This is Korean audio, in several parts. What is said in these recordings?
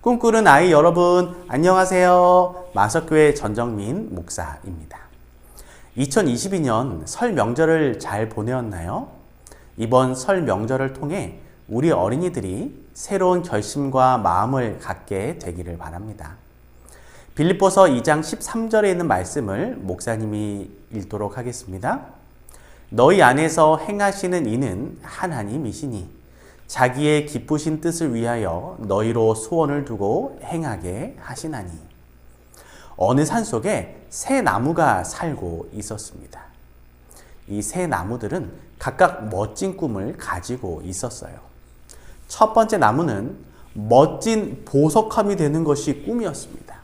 꿈꾸는 아이 여러분, 안녕하세요. 마석교회 전정민 목사입니다. 2022년 설 명절을 잘 보내었나요? 이번 설 명절을 통해 우리 어린이들이 새로운 결심과 마음을 갖게 되기를 바랍니다. 빌립보서 2장 13절에 있는 말씀을 목사님이 읽도록 하겠습니다. 너희 안에서 행하시는 이는 하나님이시니 자기의 기쁘신 뜻을 위하여 너희로 소원을 두고 행하게 하시나니 어느 산 속에 새 나무가 살고 있었습니다. 이 새 나무들은 각각 멋진 꿈을 가지고 있었어요. 첫 번째 나무는 멋진 보석함이 되는 것이 꿈이었습니다.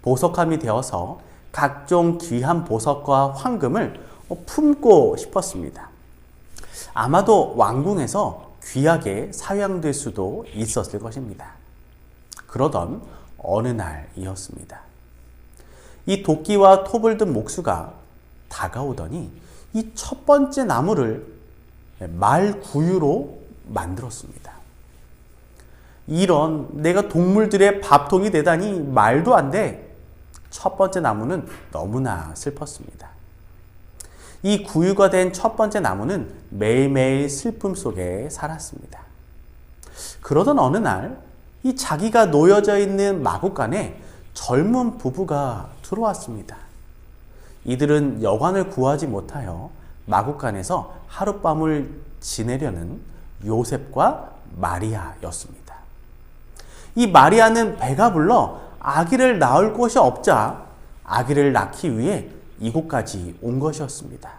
보석함이 되어서 각종 귀한 보석과 황금을 품고 싶었습니다. 아마도 왕궁에서 귀하게 사양될 수도 있었을 것입니다. 그러던 어느 날이었습니다. 이 도끼와 톱을 든 목수가 다가오더니 이 첫 번째 나무를 말구유로 만들었습니다. 이런 내가 동물들의 밥통이 되다니 말도 안 돼. 첫 번째 나무는 너무나 슬펐습니다. 이 구유가 된 첫 번째 나무는 매일매일 슬픔 속에 살았습니다. 그러던 어느 날, 이 자기가 놓여져 있는 마구간에 젊은 부부가 들어왔습니다. 이들은 여관을 구하지 못하여 마구간에서 하룻밤을 지내려는 요셉과 마리아였습니다. 이 마리아는 배가 불러 아기를 낳을 곳이 없자 아기를 낳기 위해 이곳까지 온 것이었습니다.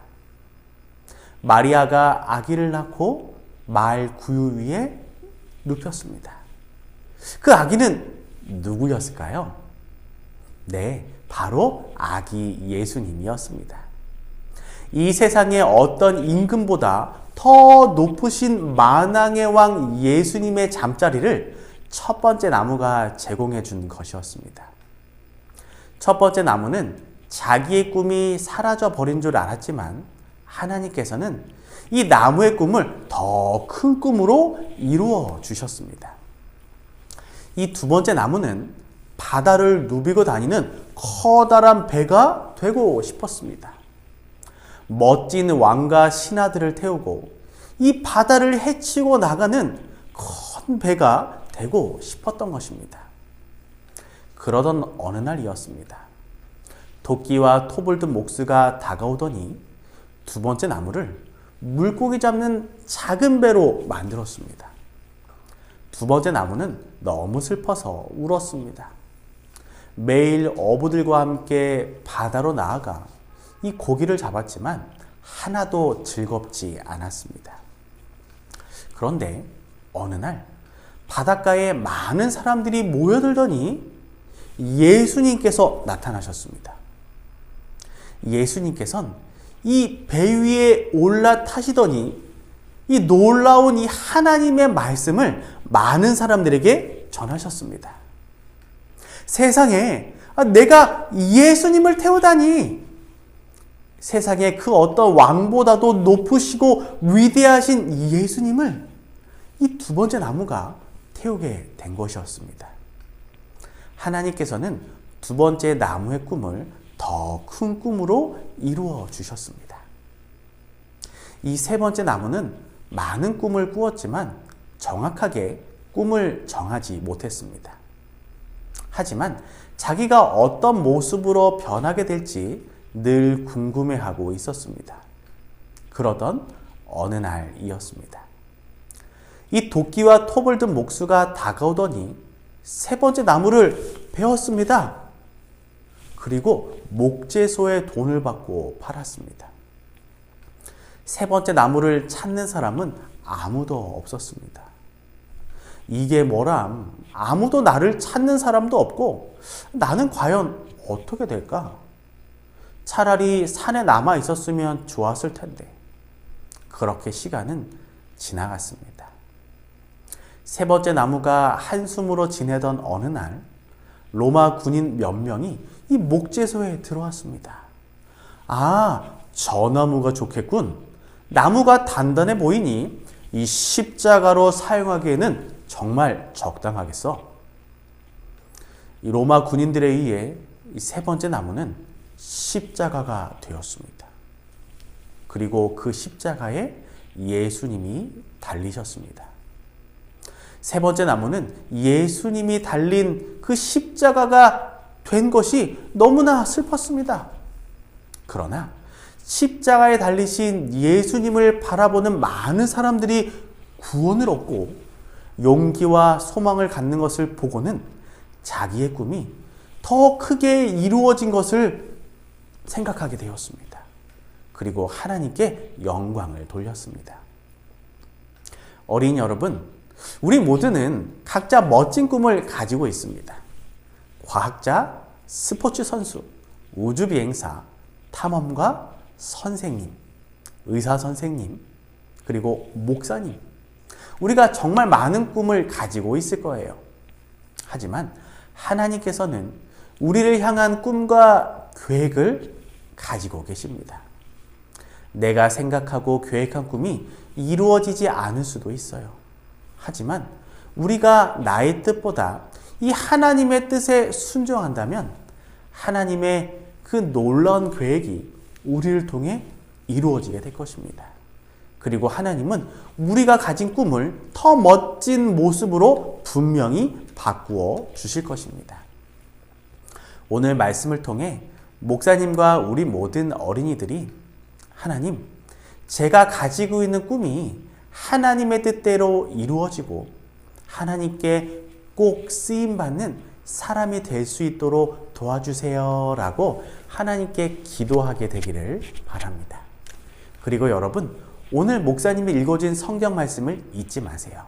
마리아가 아기를 낳고 말 구유 위에 눕혔습니다. 그 아기는 누구였을까요? 네, 바로 아기 예수님이었습니다. 이 세상의 어떤 임금보다 더 높으신 만왕의 왕 예수님의 잠자리를 첫 번째 나무가 제공해 준 것이었습니다. 첫 번째 나무는 자기의 꿈이 사라져 버린 줄 알았지만 하나님께서는 이 나무의 꿈을 더 큰 꿈으로 이루어 주셨습니다. 이 두 번째 나무는 바다를 누비고 다니는 커다란 배가 되고 싶었습니다. 멋진 왕과 신하들을 태우고 이 바다를 헤치고 나가는 큰 배가 되고 싶었던 것입니다. 그러던 어느 날이었습니다. 도끼와 톱을 든 목수가 다가오더니 두 번째 나무를 물고기 잡는 작은 배로 만들었습니다. 두 번째 나무는 너무 슬퍼서 울었습니다. 매일 어부들과 함께 바다로 나아가 이 고기를 잡았지만 하나도 즐겁지 않았습니다. 그런데 어느 날 바닷가에 많은 사람들이 모여들더니 예수님께서 나타나셨습니다. 예수님께서는 이배 위에 올라타시더니 이 놀라운 이 하나님의 말씀을 많은 사람들에게 전하셨습니다. 세상에 아, 내가 예수님을 태우다니 세상에 그 어떤 왕보다도 높으시고 위대하신 예수님을 이 두 번째 나무가 태우게 된 것이었습니다. 하나님께서는 두 번째 나무의 꿈을 더 큰 꿈으로 이루어 주셨습니다. 이 세 번째 나무는 많은 꿈을 꾸었지만 정확하게 꿈을 정하지 못했습니다. 하지만 자기가 어떤 모습으로 변하게 될지 늘 궁금해하고 있었습니다. 그러던 어느 날이었습니다. 이 도끼와 톱을 든 목수가 다가오더니 세 번째 나무를 베었습니다. 그리고 목재소에 돈을 받고 팔았습니다. 세 번째 나무를 찾는 사람은 아무도 없었습니다. 이게 뭐람? 아무도 나를 찾는 사람도 없고 나는 과연 어떻게 될까? 차라리 산에 남아 있었으면 좋았을 텐데. 그렇게 시간은 지나갔습니다. 세 번째 나무가 한숨으로 지내던 어느 날 로마 군인 몇 명이 이 목재소에 들어왔습니다. 아, 저 나무가 좋겠군. 나무가 단단해 보이니 이 십자가로 사용하기에는 정말 적당하겠어. 이 로마 군인들에 의해 이 세 번째 나무는 십자가가 되었습니다. 그리고 그 십자가에 예수님이 달리셨습니다. 세 번째 나무는 예수님이 달린 그 십자가가 된 것이 너무나 슬펐습니다. 그러나 십자가에 달리신 예수님을 바라보는 많은 사람들이 구원을 얻고 용기와 소망을 갖는 것을 보고는 자기의 꿈이 더 크게 이루어진 것을 생각하게 되었습니다. 그리고 하나님께 영광을 돌렸습니다. 어린 여러분, 우리 모두는 각자 멋진 꿈을 가지고 있습니다. 과학자, 스포츠 선수, 우주 비행사, 탐험가, 선생님, 의사 선생님, 그리고 목사님. 우리가 정말 많은 꿈을 가지고 있을 거예요. 하지만 하나님께서는 우리를 향한 꿈과 계획을 가지고 계십니다. 내가 생각하고 계획한 꿈이 이루어지지 않을 수도 있어요. 하지만 우리가 나의 뜻보다 이 하나님의 뜻에 순종한다면 하나님의 그 놀라운 계획이 우리를 통해 이루어지게 될 것입니다. 그리고 하나님은 우리가 가진 꿈을 더 멋진 모습으로 분명히 바꾸어 주실 것입니다. 오늘 말씀을 통해 목사님과 우리 모든 어린이들이 하나님, 제가 가지고 있는 꿈이 하나님의 뜻대로 이루어지고 하나님께 꼭 쓰임 받는 사람이 될 수 있도록 도와주세요. 라고 하나님께 기도하게 되기를 바랍니다. 그리고 여러분, 오늘 목사님이 읽어준 성경 말씀을 잊지 마세요.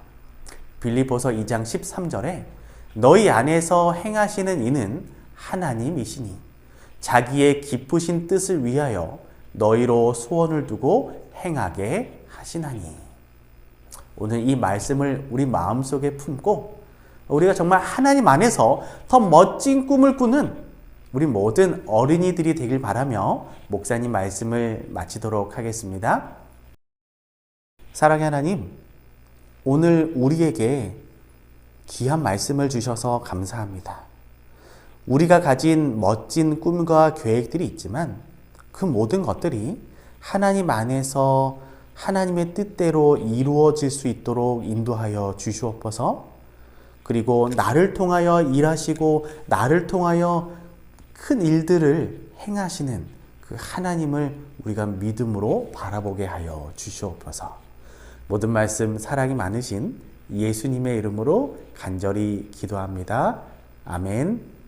빌리보서 2장 13절에 너희 안에서 행하시는 이는 하나님이시니 자기의 기쁘신 뜻을 위하여 너희로 소원을 두고 행하게 하시나니. 오늘 이 말씀을 우리 마음속에 품고 우리가 정말 하나님 안에서 더 멋진 꿈을 꾸는 우리 모든 어린이들이 되길 바라며 목사님 말씀을 마치도록 하겠습니다. 사랑의 하나님, 오늘 우리에게 귀한 말씀을 주셔서 감사합니다. 우리가 가진 멋진 꿈과 계획들이 있지만 그 모든 것들이 하나님 안에서 하나님의 뜻대로 이루어질 수 있도록 인도하여 주시옵소서. 그리고 나를 통하여 일하시고 나를 통하여 큰 일들을 행하시는 그 하나님을 우리가 믿음으로 바라보게 하여 주시옵소서. 모든 말씀 사랑이 많으신 예수님의 이름으로 간절히 기도합니다. 아멘.